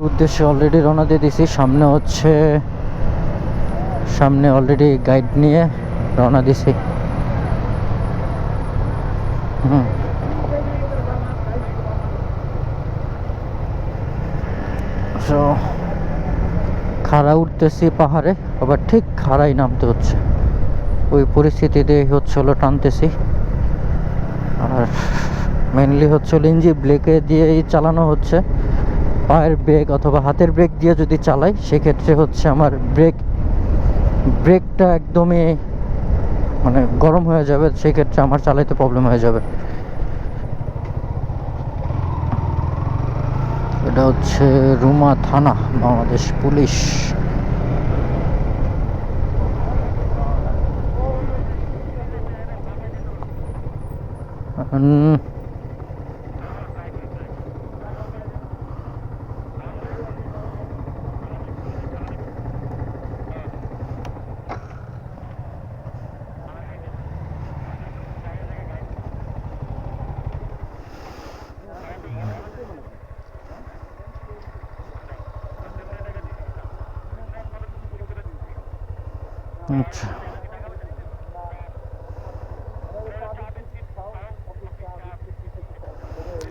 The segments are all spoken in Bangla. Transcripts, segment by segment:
উদ্দেশ্যে অলরেডি রওনা দিয়ে দিছি সামনে হচ্ছে, সামনে অলরেডি গাইড নিয়ে রওনা দিছি হুম। খাড়া উঠতেছি পাহাড়ে, আবার ঠিক খাড়াই নামতে হচ্ছে। ওই পরিস্থিতিতে হচ্ছে হলো টানতেছি। আর মেনলি হচ্ছে হলো ইঞ্জি ব্রেকে দিয়েই চালানো হচ্ছে। পায়ের ব্রেক অথবা হাতের ব্রেক দিয়ে যদি চালাই সেক্ষেত্রে হচ্ছে আমার ব্রেক ব্রেকটা একদমই মানে গরম হয়ে যাবে সেক্ষেত্রে আমার চালাইতে প্রবলেম হয়ে যাবে। এটা হচ্ছে রুমা থানা বাংলাদেশ পুলিশ। উম, আচ্ছা।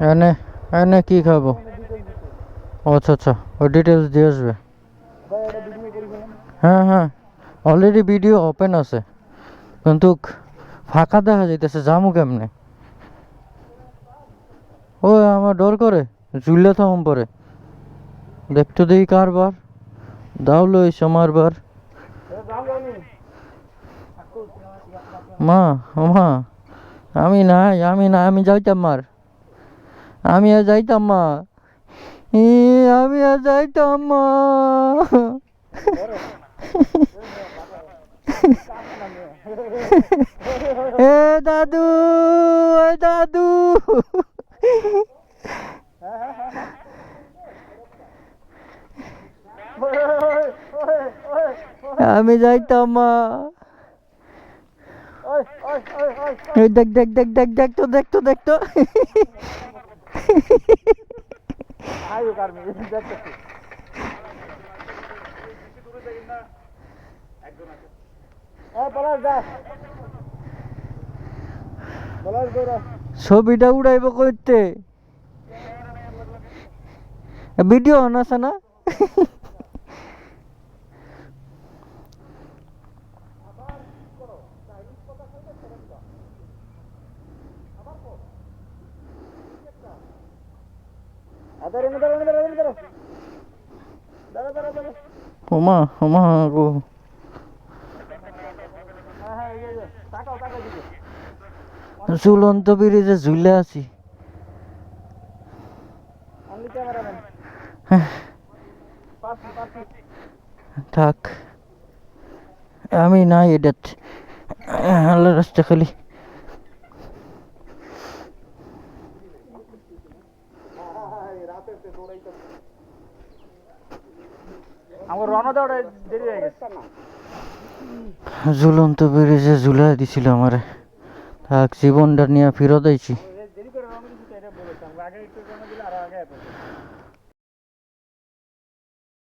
এনে এনে কি খাব? আচ্ছা আচ্ছা ওই ডিটেলস দিয়ে আসবে। হ্যাঁ হ্যাঁ অলরেডি ভিডিও ওপেন আছে। কিন্তু ফাঁকা দেখা যাইতেছে জামু কেমনে? ও, আমার ডর করে জুলে থাম পরে। দেখতে দেখি কারবার দাও লইস আমার বার মা মা, আমি নাই, আমি না আমি যাইতাম মার। আমি আর যাইতাম মা। আমি আর যাইতাম মা। এ দাদু এ দাদু। আমি যাইতাম, মা। এই দেখ দেখ দেখ দেখ দেখ তো দেখ তো দেখ তো। ছবিটা উড়াইব কইতে। ভিডিও অন আছে না? ওমা ওমা গো। ঝুলন্ত ব্রিজে ঝুলে আছি। হ্যাঁ। থাক। আমি নাই এটাত আল্লাহ রাস্তা খালি। আমার রওনা দেওয়াটা দেরি হয়ে গেছে। ঝুলন্ত ব্রিজে ঝুলাই দিছিল আমারে। থাক জীবনটা নিয়ে ফিরত আইছি।